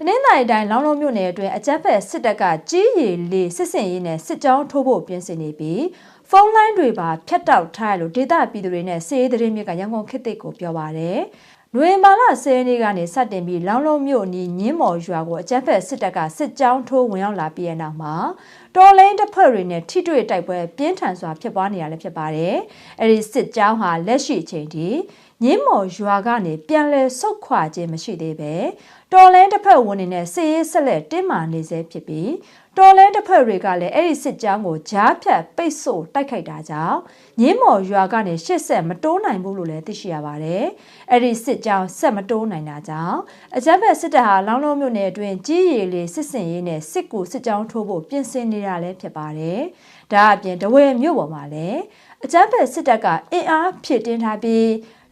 တနင်္သာရီတိုင်းလောင်းလုံးမြို့နယ်အတွင်းအကြမ်းဖက်စစ်တပ်ကကြီးရီလေးစစ်စင်ရေးနဲ့စစ်ကြောင်းထိုးဖို့ပြင်ဆင်နေပြီးဖုန်းလိုင်းတွေပါဖြတ်တောက်ထားရလို့ဒေသပြည်သူတွေနဲ့စစ်ရေးသတင်းမြစ်ကရန်ကုန်ခေတ်သစ်ကိုပြောပါရယ်။နိုဝင်ဘာလ10ရက်နေ့ကနေစတင်ပြီးလောင်းလုံးမြို့အနီးညင်းမော်ရွာကိုအကြမ်းဖက်စစ်တပ်ကစစ်ကြောင်းထိုးဝင်ရောက်လာပြီးတဲ့နောက်မှာတော်လိုင်းတပ်ဖွဲ့တွေနဲ့ထိတွေ့တိုက်ပွဲပြင်းထန်စွာဖြစ်ပွားနေရလည်းဖြစ်ပါတယ်။အဲဒီစစ်ကြောင်းဟာလက်ရှိအချိန်ထိ ညင်းမော်ရွာကနေပြန်လည်ဆုတ်ခွာခြင်းမရှိသေးပဲတော်လိုင်းတစ်ဖက်ဝင်နေတဲ့စစ်ရေးဆက်လက်တင်းမာနေဆဲဖြစ်ပြီးတော်လဲတစ်ဖက်တွေကလည်းအဲ့ဒီစစ်ကြောင်းကိုကြားဖြတ်ပိတ်ဆို့တိုက်ခိုက်တာကြောင့်ညင်းမော်ရွာကနေရှစ်ဆက်မတိုးနိုင်ဘူးလို့လည်းသိရှိရပါတယ်။အဲ့ဒီစစ်ကြောင်းဆက်မတိုးနိုင်တာကြောင့်အကြမ်းဖက်စစ်တပ်ဟာလောင်းလုံးမြို့နယ်အတွင်းကြီးရည်လေးစစ်စင်ရေးနဲ့စစ်ကူစစ်ကြောင်းထိုးဖို့ပြင်ဆင်နေတာလည်းဖြစ်ပါတယ်။ဒါအပြင်တဝဲမြို့ပေါ်မှာလည်းအကြမ်းဖက်စစ်တပ်ကအင်အားဖြည့်တင်းထားပြီး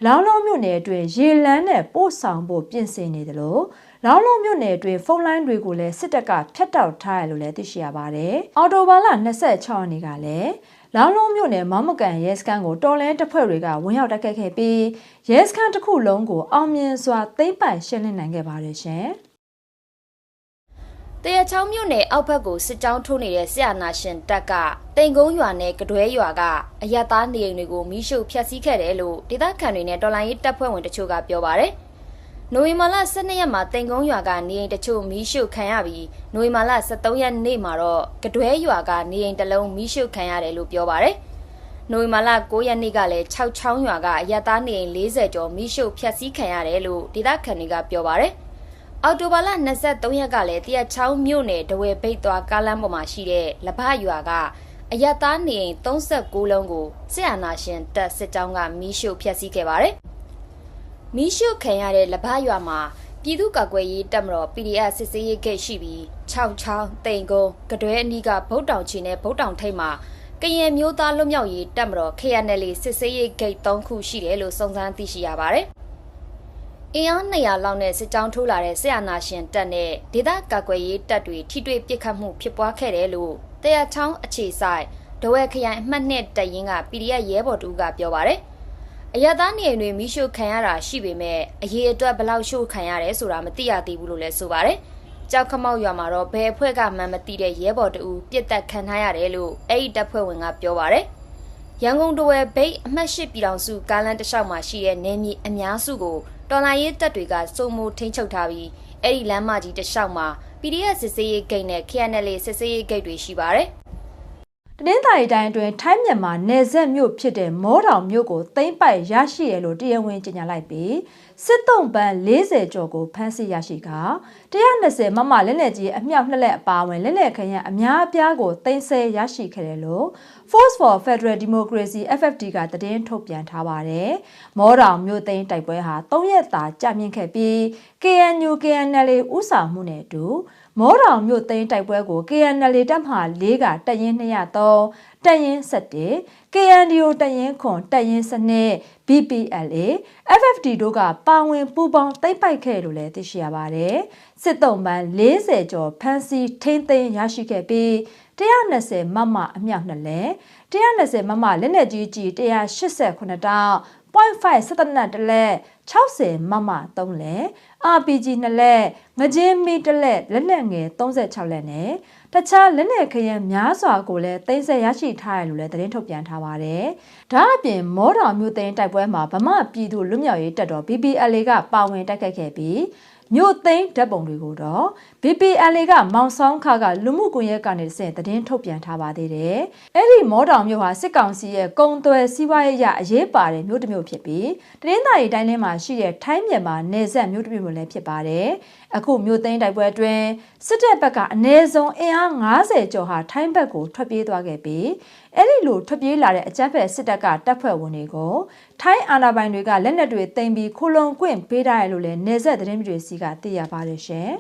လောင်းလုံးမြို့နယ်အတွင်းရေလန်းနဲ့ပို့ဆောင်ဖို့ပြင်ဆင်နေတယ်လို့လောင်းလုံးမြို့နယ်အတွင်းဖုန်းလိုင်းတွေကိုလည်းစစ်တပ်ကဖျက်တောက်ထားရလို့လည်းသိရှိရပါတယ်။အော်တိုဘာလ26ရက်နေ့ကလည်းလောင်းလုံးမြို့နယ်မောင်မကန်ရဲစခန်းကိုတော်လဲတပ်ဖွဲ့တွေကဝင်ရောက်တိုက်ခိုက်ခဲ့ပြီးရဲစခန်းတစ်ခုလုံးကိုအောင်မြင်စွာသိမ်းပိုက်ရှင်းလင်းနိုင်ခဲ့ပါတယ်ရှင်။ တရချောင်းမြို့နယ်အောက်ဘက်ကိုစစ်ကြောင်းထိုးနေတဲ့ဆရာနာရှင်တပ်ကတိန်ကုန်းရွာနဲ့ကတွဲရွာကအရသားနေအိမ်တွေကိုမိရှုဖျက်ဆီးခဲ့တယ်လို့ဒေသခံတွေနဲ့တော်လိုင်းရေးတပ်ဖွဲ့ဝင်တချို့ကပြောပါတယ်။နိုဝင်ဘာလ12ရက်မှာတိန်ကုန်းရွာကနေအိမ်တချို့မိရှုခံရပြီးနိုဝင်ဘာလ13ရက်နေ့မှာတော့ကတွဲရွာကနေအိမ်တစ်လုံးမိရှုခံရတယ်လို့ပြောပါတယ်။နိုဝင်ဘာလ9ရက်နေ့ကလည်း6ချောင်းရွာကအရသားနေအိမ်40ကျော်မိရှုဖျက်ဆီးခံရတယ်လို့ဒေသခံတွေကပြောပါတယ်။ အော်တိုဘာလ23ရက်ကလည်းတရချောင်းမြို့နယ်ဒဝဲဘိတ်သွားကားလမ်းပေါ်မှာရှိတဲ့လဘရွာကအယက်သားနေအိမ်36လုံးကိုစစ်အာဏာရှင်တပ်စစ်ကြောင်းကမီးရှို့ဖျက်ဆီးခဲ့ပါတယ်။မီးရှို့ခံရတဲ့လဘရွာမှာပြည်သူ့ကာကွယ်ရေးတပ်မတော် PDF စစ်စေးရေးဂိတ်ရှိပြီး6ချောင်းတိန်ကုန်းကတွဲအနီးကဗုတ်တောင်ချီနဲ့ဗုတ်တောင်ထိပ်မှာကရင်မျိုးသားလွတ်မြောက်ရေးတပ်မတော် KNL စစ်စေးရေးဂိတ်3ခုရှိတယ်လို့စုံစမ်းသိရှိရပါတယ်။ အင်အား200လောက်နဲ့စစ်ကြောင်းထိုးလာတဲ့စစ်အာဏာရှင်တပ်နဲ့ဒေသကာကွယ်ရေးတပ်တွေထိတွေ့ပစ်ခတ်မှုဖြစ်ပွားခဲ့တယ်လို့တရားချောင်းအခြေဆိုင်ဒဝဲခရိုင်အမှတ်နှစ်တပ်ရင်းက PDF ရဲဘော်တူကပြောပါတယ်။အရသာနေအိမ်တွေမိရှုခံရတာရှိပေမဲ့အရေးအတွက်ဘလောက်ရှုခံရတယ်ဆိုတာမသိရသေးဘူးလို့လည်းဆိုပါတယ်။ကြောက်ခမောက်ရွာမှာတော့ဘယ်အဖွဲ့ကမှမသိတဲ့ရဲဘော်တူပြစ်တက်ခံထားရတယ်လို့အဲ့ဒီတပ်ဖွဲ့ဝင်ကပြောပါတယ်။ရန်ကုန်တဝဲဘိတ်အမှတ်၈ပြည်တော်စုကားလန်တလျှောက်မှာရှိတဲ့နေမြေအများစုကို တော်လိုင်းရေးတပ်တွေကစုံမိုထိန်းချုပ်ထားပြီးအဲ့ဒီလမ်းမကြီးတစ်လျှောက်မှာ PDF စစ်စေးရေးဂိတ်နဲ့ KNL စစ်စေးရေးဂိတ်တွေရှိပါတယ် တနင်္သာရီတိုင်းအတွင်းထိုင်းမြန်မာနယ်စပ်မြို့ဖြစ်တဲ့မောတောင်မြို့ကိုသိမ်းပိုက်ရရှိရလို့တရားဝင်ကြေညာလိုက်ပြီးစစ်တုံးပန်း40ကျော်ကိုဖမ်းဆီးရရှိက120မမလက်လက်ကြီးအမြောက်နှစ်လက်အပါအဝင်လက်လက်ခရံအများအပြားကိုသိမ်းဆည်းရရှိခဲ့တယ်လို့ Force for Federal Democracy FFD ကသတင်းထုတ်ပြန်ထားပါတယ်။မောတောင်မြို့သိမ်းတိုက်ပွဲဟာ၃ရက်တာကြာမြင့်ခဲ့ပြီး KNU KNL ဥဆောင်မှုနဲ့အတူ မောတောင်မြို့သိမ်းတိုက်ပွဲကို KNL တပ်မဟာ၄ကတပ်ရင်း203တပ်ရင်း7 KNDO တပ်ရင်းခွန်တပ်ရင်းစနစ် BPLA FFD တို့ကပါဝင်ပူးပေါင်းသိမ်းပိုက်ခဲ့လို့လည်းသိရှိရပါတယ်စစ်တုံးပန်း40ကျော်ဖမ်းဆီးထိန်းသိမ်းရရှိခဲ့ပြီး120မမအမြောက်နှစ်လဲ120မမလက်နက်ကြီးကြီး189တောင် 0.5စက်တနတ်တလက်60မမ3လဲ RPG 2လက်ငကြင်းမီ1လက်လက်နက်ငယ်36လက်နဲ့တခြားလက်နက်ခရမ်းများစွာကိုလည်းသိမ်းဆည်းရရှိထားတယ်လို့လည်းသတင်းထုတ်ပြန်ထားပါတယ်။ဒါအပြင်မောတော်မြို့သိမ်းတိုက်ပွဲမှာဗမာပြည်သူလူမျိုးရေးတပ်တော် BPLA ကပါဝင်တိုက်ခိုက်ခဲ့ပြီး မြို့သိမ်းဓာတ်ပုံတွေကိုတော့ BPLA ကမောင်ဆောင်ခါကလူမှုကွန်ရက်ကနေစင်သတင်းထုတ်ပြန်ထားပါသေးတယ်။အဲ့ဒီမောတောင်မြို့ဟာစစ်ကောင်စီရဲ့ကုံသွဲစီးပွားရေးရအရေးပါတဲ့မြို့တစ်မြို့ဖြစ်ပြီးတရင်းသားရီတိုင်းထဲမှာရှိတဲ့ထိုင်းမြန်မာနယ်စပ်မြို့တစ်မြို့လည်းဖြစ်ပါတယ်။အခုမြို့သိမ်းတိုက်ပွဲအတွင်းစစ်တပ်ဘက်ကအနည်းဆုံးအင်အား90ကျော်ဟာထိုင်းဘက်ကိုထွက်ပြေးသွားခဲ့ပြီးအဲ့ဒီလိုထွက်ပြေးလာတဲ့အကြမ်းဖက်စစ်တပ်ကတပ်ဖွဲ့ဝင်တွေကိုထိုင်းအာဏာပိုင်တွေကလက်နက်တွေတင်ပြီးခိုလုံကွင့်ပေးထားရလို့လည်းနေဆက်သတင်းတွေစီကသိရပါတယ်ရှင်။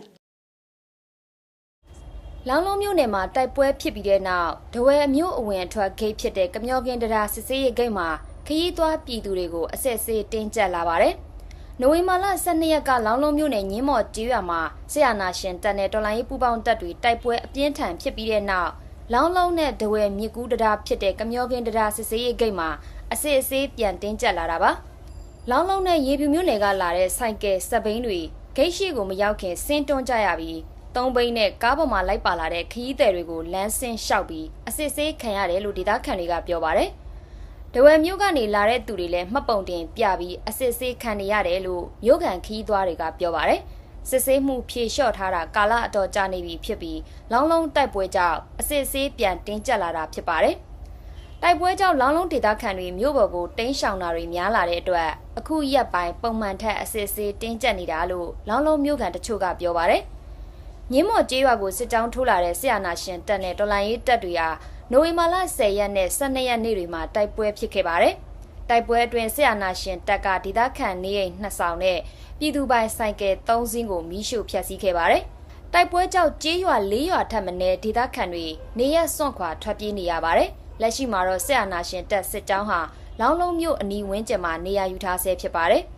လောင်လုံးမြို့နယ်မှာတိုက်ပွဲဖြစ်ပြီးတဲ့နောက်ဒဝဲအမျိုးအဝင်အထွက်ဂိတ်ဖြစ်တဲ့ကမျောကင်းတရားစစ်စေးရေးဂိတ်မှာခရီးသွားပြည်သူတွေကိုအဆက်စေးတင်းကျပ်လာပါတယ်။နိုဝင်ဘာလ12ရက်ကလောင်လုံးမြို့နယ်ညင်းမော်ကျေးရွာမှာဆရာနာရှင်တပ်နဲ့တော်လိုင်းရေးပူပေါင်းတပ်တွေတိုက်ပွဲအပြင်းထန်ဖြစ်ပြီးတဲ့နောက် လောင်းလုံးနဲ့ဒဝဲမြစ်ကူးတရားဖြစ်တဲ့ကမျောကင်းတရားစစ်စေးရေးဂိတ်မှာအစစ်အဆေးပြန်တင်းကျပ်လာတာပါ။လောင်းလုံးနဲ့ရေပြူမျိုးနယ်ကလာတဲ့စိုက်ကယ်စက်ဘိန်းတွေဂိတ်ရှိကိုမရောက်ခင်ဆင်းတွန်းကြရပြီးသုံးဘိန်းနဲ့ကားပေါ်မှာလိုက်ပါလာတဲ့ခရီးသည်တွေကိုလမ်းဆင်းလျှောက်ပြီးအစစ်ဆေးခံရတယ်လို့ဒေသခံတွေကပြောပါတယ်။ဒဝယ်မြို့ကနေလာတဲ့သူတွေလည်းမှတ်ပုံတင်ပြပြီးအစစ်ဆေးခံနေရတယ်လို့မြို့ကန်ခရီးသွားတွေကပြောပါတယ်။ စစ်ဆေးမှုဖြေလျှော့ထားတာကာလအတော်ကြာနေပြီဖြစ်ပြီးလောင်းလုံးတိုက်ပွဲကြောင့်အစစ်ဆေးပြန်တင်းကျပ်လာတာဖြစ်ပါတယ်။တိုက်ပွဲကြောင့်လောင်းလုံးဒေသခံတွေမြို့ပေါ်ကိုတင်းရှောင်တာတွေများလာတဲ့အတွက်အခုရက်ပိုင်းပုံမှန်ထက်အစစ်ဆေးတင်းကျပ်နေတာလို့လောင်းလုံးမြို့ကန်တချို့ကပြောပါတယ်။မြင်းမော်ကျေးရွာကိုစစ်ကြောင်းထိုးလာတဲ့ဆရာနာရှင်တပ်နဲ့တော်လိုင်းရေးတပ်တွေဟာနိုဝင်ဘာလ10ရက်နဲ့12ရက်နေ့တွေမှာတိုက်ပွဲဖြစ်ခဲ့ပါတယ်။ တိုက်ပွဲအတွင်းဆရာနာရှင်တပ်ကဒေသခံနေအိမ်နှစ်ဆောင်နဲ့ပြည်သူပိုင်ဆိုင်ကယ်3စီးကိုမီးရှို့ဖျက်ဆီးခဲ့ပါတယ်။တိုက်ပွဲကြောင့်ကျေးရွာ၄ရွာထပ်မံဒေသခံတွေနေရက်စွန့်ခွာထွက်ပြေးနေရပါတယ်။လက်ရှိမှာတော့ဆရာနာရှင်တပ်စစ်ကြောင်းဟာလောင်းလုံးမြို့အနီးဝန်းကျင်မှာနေရာယူထားဆဲဖြစ်ပါတယ်။